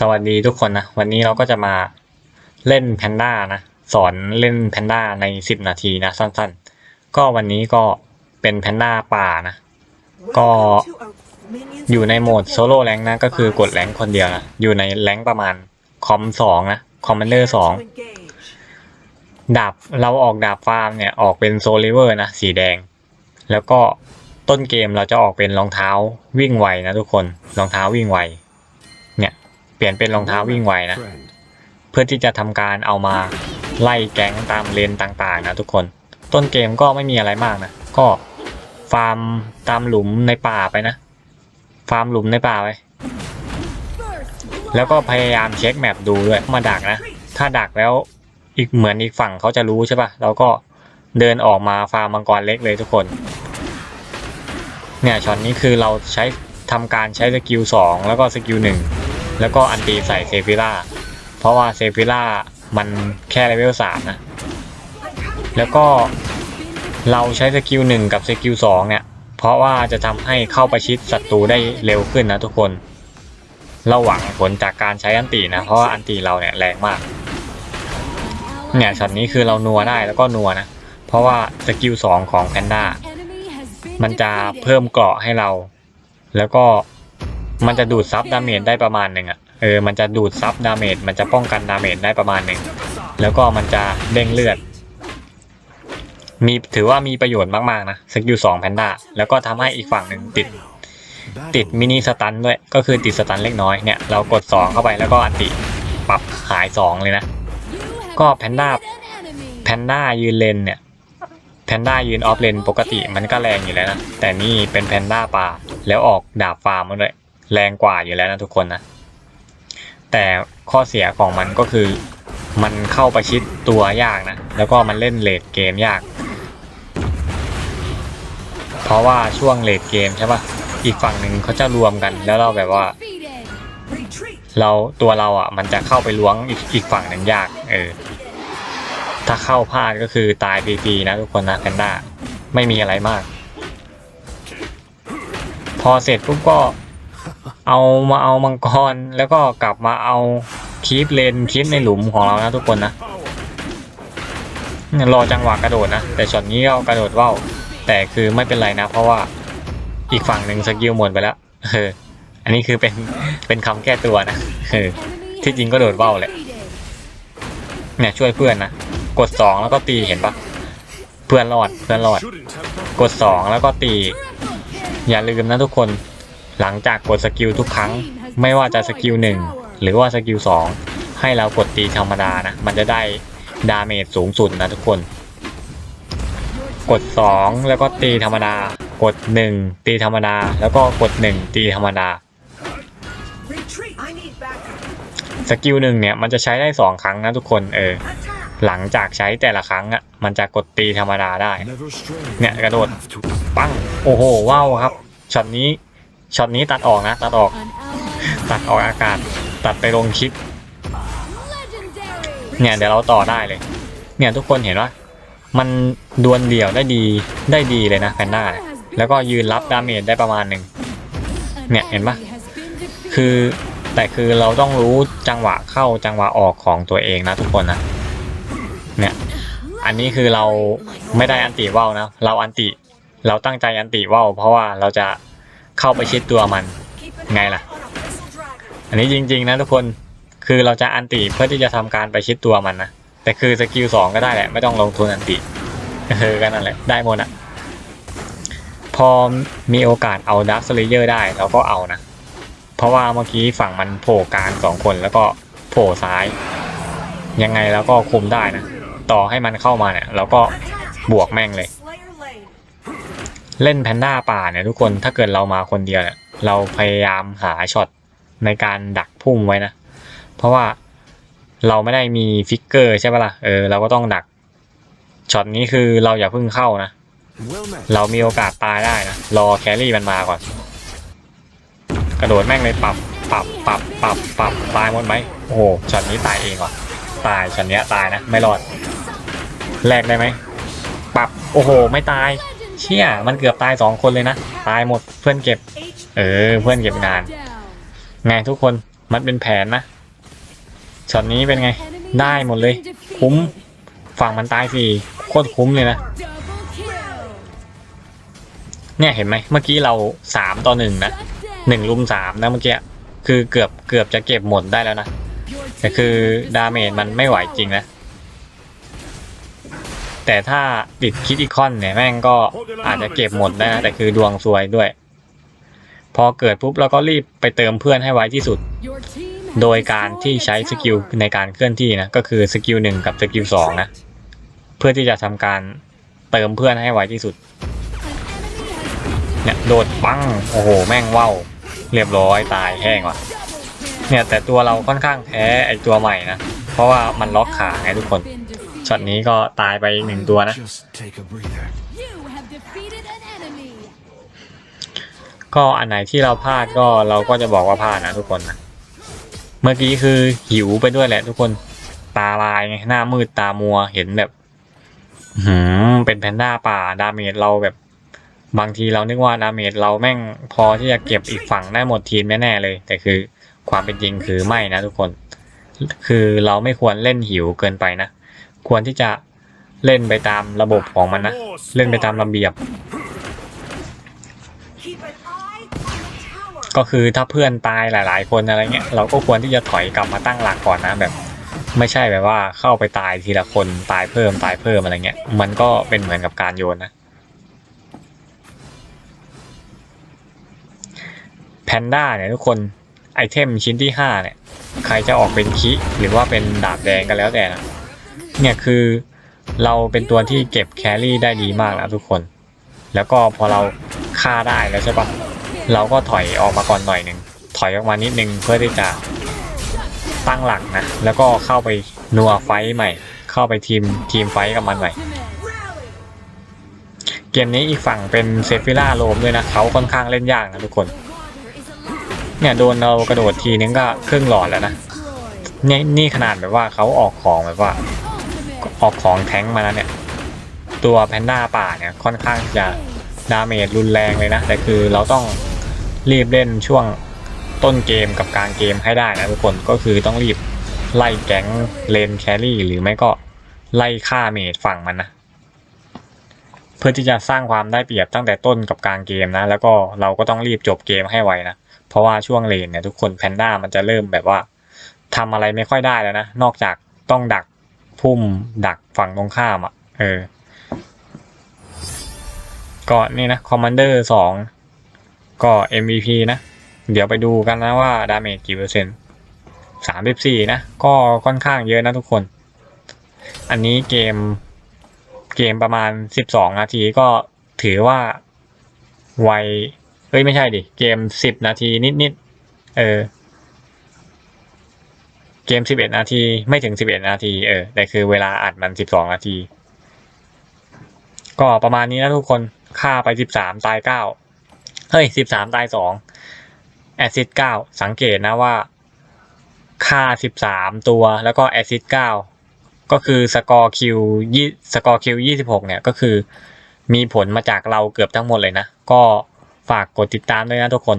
สวัสดีทุกคนนะ วันนี้เราก็จะมาเล่นแพนด้านะ สอนเล่นแพนด้าในสิบนาทีนะ สั้นๆ ก็วันนี้ก็เป็นแพนด้าป่านะ ก็อยู่ในโหมดโซโล่แรงนะ ก็คือกดแรงคนเดียวนะ อยู่ในแรงประมาณคอมสองนะ คอมมานเดอร์สองดาบเราออกดาบฟาร์มเนี่ย ออกเป็นโซลิเวอร์นะ สีแดง แล้วก็ต้นเกมเราจะออกเป็นรองเท้าวิ่งไวนะทุกคน รองเท้าวิ่งไว ลี่ยนเป็นรองเท้าวิ่งไวนะ เพื่อที่จะทำการเอามาไล่แก๊งตามเลนต่างๆนะทุกคน ต้นเกมก็ไม่มีอะไรมากนะ ก็ฟาร์มตามหลุมในป่าไปนะ ฟาร์มหลุมในป่าไป แล้วก็พยายามเช็คแมปดูด้วย มาดักนะ ถ้าดักแล้วอีกเหมือนอีกฝั่งเขาจะรู้ใช่ปะเราก็เดินออกมาฟาร์มมังกรเล็กเลยทุกคน เนี่ยช็อตนี้คือเราใช้ทำการใช้สกิลสองแล้วก็สกิลหนึ่ง แล้วก็อันตีใส่เซฟิล่าเพราะว่าเซฟิล่ามันแค่เลเวลสามนะ แล้วก็เราใช้สกิลหนึ่งกับสกิลสองเนี่ย เพราะว่าจะทำให้เข้าประชิดศัตรูได้เร็วขึ้นนะทุกคน เราหวังผลจากการใช้อันตีนะ เพราะว่าอันตีเราเนี่ยแรงมาก เนี่ยช็อตนี้คือเรานัวได้แล้วก็นัวนะ เพราะว่าสกิลสองของแพนด้ามันจะเพิ่มเกราะให้เรา แล้วก็ มันจะดูดซับดาเมจได้ประมาณหนึ่งอะเออมันจะดูดซับดาเมจมันจะป้องกันดาเมจได้ประมาณหนึ่งแล้วก็มันจะเด้งเลือด มีถือว่ามีประโยชน์มากๆนะสกิลสองแพนด้าแล้วก็ทำให้อีกฝั่งหนึ่งติด ติดมินิสตันด้วยก็คือติดสตันเล็กน้อยเนี่ยเรากดสองเข้าไปแล้วก็อันติปรับหายสองเลยนะ ก็แพนด้าแพนด้ายืนเลนเนี่ยแพนด้ายืนออฟเลนปกติมันก็แรงอยู่แล้วนะ แต่นี่เป็นแพนด้าป่าแล้วออกดาบฟาร์มมาด้วย แรงกว่าอยู่แล้วนะทุกคนนะ แต่ข้อเสียของมันก็คือมันเข้าประชิดตัวยากนะ แล้วก็มันเล่นเลดเกมยาก เพราะว่าช่วงเลดเกมใช่ปะอีกฝั่งหนึ่งเขาจะรวมกัน แล้วเราแบบว่า เราตัวเราอะ มันจะเข้าไปล้วงอีกอีกฝั่งหนึ่งยาก เออ ถ้าเข้าพลาดก็คือตายฟรีๆนะทุกคนนะแพนด้าไม่มีอะไรมาก พอเสร็จปุ๊บก็ เอามาเอามังกรแล้วก็กลับมาเอาคีปเลนคีปในหลุมของเรานะทุกคนนะรอจังหวะกระโดดนะ แต่ช็อตนี้ก็กระโดดว่าวแต่คือไม่เป็นไรนะ เพราะว่าอีกฝั่งหนึ่งสกิลหมดไปแล้วเอออันนี้คือเป็นเป็นคำแก้ตัวนะเออที่จริงก็โดดว่าวแหละเนี่ยช่วยเพื่อนนะกดสองแล้วก็ตีเห็นปะเพื่อนรอดเพื่อนรอด กดสองแล้วก็ตี อย่าลืมนะทุกคน หลังจากกดสกิลทุกครั้ง ไม่ว่าจะสกิลหนึ่งหรือว่าสกิลสองให้เรากดตีธรรมดานะ มันจะได้ดาเมจสูงสุดนะทุกคน กดสองแล้วก็ตีธรรมดา กดหนึ่งตีธรรมดา แล้วก็กดหนึ่งตีธรรมดา สกิลหนึ่งเนี่ยมันจะใช้ได้สองครั้งนะทุกคนเออ หลังจากใช้แต่ละครั้งอะมันจะกดตีธรรมดาได้ เนี่ยกระโดด ปั้ง โอ้โหว้าวครับช็อตนี้ ช็อตนี้ตัดออกนะ ตัดออก ตัดออกอากาศ ตัดไปลงคลิป เนี่ยเดี๋ยวเราต่อได้เลย เนี่ยทุกคนเห็นว่ามันดวลเดี่ยวได้ดีได้ดีเลยนะแพนด้าแล้วก็ยืนรับดาเมจได้ประมาณหนึ่งเนี่ยเห็นปะคือแต่คือเราต้องรู้จังหวะเข้าจังหวะออกของตัวเองนะทุกคนนะเนี่ยอันนี้คือเราไม่ได้อันติว่าวนะ เราอันติเราตั้งใจอันติว่าวเพราะว่าเราจะ เข้าไปชิดตัวมัน ไงล่ะ อันนี้จริง ๆ นะทุกคนคือเราจะอันติเพื่อที่จะทำการไปชิดตัวมันนะแต่คือสกิลสองก็ได้แหละ ไม่ต้องลงทุนอันติเออกันนั่นแหละได้หมดอะพอมีโอกาสเอาดักสเลเยอร์ได้เราก็เอานะ เพราะว่าเมื่อกี้ฝั่งมันโผล่กลางสองคนแล้วก็โผล่ซ้าย ยังไงแล้วก็คุมได้นะ ต่อให้มันเข้ามาเนี่ยเราก็บวกแม่งเลย เล่นแพนด้าป่าเนี่ยทุกคนถ้าเกิดเรามาคนเดียวเนี่ยเราพยายามหาช็อตในการดักพุ่มไว้นะ เพราะว่าเราไม่ได้มีฟิกเกอร์ใช่ปะล่ะเออเราก็ต้องดักช็อตนี้คือเราอย่าเพิ่งเข้านะ เรามีโอกาสตายได้นะ รอแครี่มันมาก่อน กระโดดแม่งเลยปรับปรับปรับปรับปรับตายหมดไหมโอ้โหช็อตนี้ตายเองว่ะตายช็อตนี้ตายนะ ไม่รอดแลกได้ไหมปรับโอ้โห ไม่ตาย เชี่ยมันเกือบตายสองคนเลยนะ ตายหมดเพื่อนเก็บ เออ เพื่อนเก็บงาน ไงทุกคนมันเป็นแผนนะช็อตนี้เป็นไง ได้หมดเลย คุ้ม ฝั่งมันตายสี่โคตรคุ้มเลยนะ เนี่ยเห็นไหมเมื่อกี้เราสามต่อหนึ่งนะหนึ่งลุมสามนะเมื่อกี้คือเกือบเกือบจะเก็บหมดได้แล้วนะแต่คือดาเมจมันไม่ไหวจริงนะ แต่ถ้าติดคิดอีคอนเนี่ยแม่งก็อาจจะเก็บหมดได้นะแต่คือดวงซวยด้วย พอเกิดปุ๊บเราก็รีบไปเติมเพื่อนให้ไวที่สุด โดยการที่ใช้สกิลในการเคลื่อนที่นะก็คือสกิลหนึ่งกับสกิลสองนะเพื่อที่จะทำการเติมเพื่อนให้ไวที่สุดเนี่ยโดดปังโอ้โหแม่งว่าวเรียบร้อยตายแห้งว่ะเนี่ยแต่ตัวเราค่อนข้างแพ้ไอตัวใหม่นะเพราะว่ามันล็อกขาไงทุกคน ช็อตนี้ก็ตายไปอีกหนึ่งตัวนะ ก็อันไหนที่เราพลาดก็เราก็จะบอกว่าพลาดนะทุกคนนะ เมื่อกี้คือหิวไปด้วยแหละทุกคนตาลายไงหน้ามืดตามัวเห็นแบบหืมเป็นแพนด้าป่าดาเมจเราแบบ บางทีเรานึกว่าดาเมจเราแม่งพอที่จะเก็บอีกฝั่งได้หมดทีมแน่ๆเลย แต่คือความเป็นจริงคือไม่นะทุกคน คือเราไม่ควรเล่นหิวเกินไปนะ ควรที่จะเล่นไปตามระบบของมันนะ เล่นไปตามระเบียบ ก็คือถ้าเพื่อนตายหลาย ๆ คนอะไรเงี้ยเราก็ควรที่จะถอยกลับมาตั้งหลักก่อนนะแบบ ไม่ใช่แบบว่าเข้าไปตายทีละคนตายเพิ่มตายเพิ่มอะไรเงี้ยมันก็เป็นเหมือนกับการโยนนะแพนด้าเนี่ยทุกคนไอเทมชิ้นที่ห้าเนี่ยใครจะออกเป็นคิหรือว่าเป็นดาบแดงก็แล้วแต่นะ เนี่ยคือเราเป็นตัวที่เก็บแครี่ได้ดีมากนะทุกคน แล้วก็พอเราฆ่าได้แล้วใช่ปะเราก็ถอยออกมาก่อนหน่อยหนึ่งถอยออกมานิดนึงเพื่อที่จะตั้งหลักนะ แล้วก็เข้าไปนัวไฟใหม่ เข้าไปทีมทีมไฟกับมันใหม่ เกมนี้อีกฝั่งเป็นเซฟิล่าโลมด้วยนะเขาค่อนข้างเล่นยากนะทุกคน เนี่ยโดนเรากระโดดทีนึงก็ครึ่งหลอดแล้วนะนี่นี่ขนาดแบบว่าเขาออกของแบบว่า ออกของแท้งมาเนี่ย ตัวแพนด้าป่าเนี่ยค่อนข้างจะดาเมจรุนแรงเลยนะ แต่คือเราต้องรีบเล่นช่วงต้นเกมกับกลางเกมให้ได้นะทุกคนก็คือต้องรีบไล่แก๊งเลนแครี่หรือไม่ก็ไล่ฆ่าเมจฝั่งมันนะเพื่อที่จะสร้างความได้เปรียบตั้งแต่ต้นกับกลางเกมนะ แล้วก็เราก็ต้องรีบจบเกมให้ไวนะเพราะว่าช่วงเลนเนี่ยทุกคนแพนด้ามันจะเริ่มแบบว่าทำอะไรไม่ค่อยได้แล้วนะนอกจากต้องดัก พุ่มดักฝั่งตรงข้ามอะ เออ ก็นี่นะคอมมานเดอร์สองก็ MVP นะ เดี๋ยวไปดูกันนะว่าดาเมจกี่เปอร์เซ็นต์สามสิบสี่นะ ก็ค่อนข้างเยอะนะทุกคน อันนี้เกมเกมประมาณสิบสองนาทีก็ถือว่าไวเอ้ยไม่ใช่ดิ เกมสิบนาทีนิดๆ เออ เกมสิบเอ็ดนาที ไม่ถึงสิบเอ็ดนาที เออแต่คือเวลาอัดมันสิบสองนาที ก็ประมาณนี้นะทุกคนฆ่าไปสิบสามตายเก้าเฮ้ยสิบสามตายสองแอซิดเก้าสังเกตนะว่าฆ่าสิบสามตัวแล้วก็แอซิดเก้าก็คือสกอร์คิวยี่สกอร์คิวยี่สิบหกเนี่ยก็คือมีผลมาจากเราเกือบทั้งหมดเลยนะ ก็ฝากกดติดตามด้วยนะทุกคน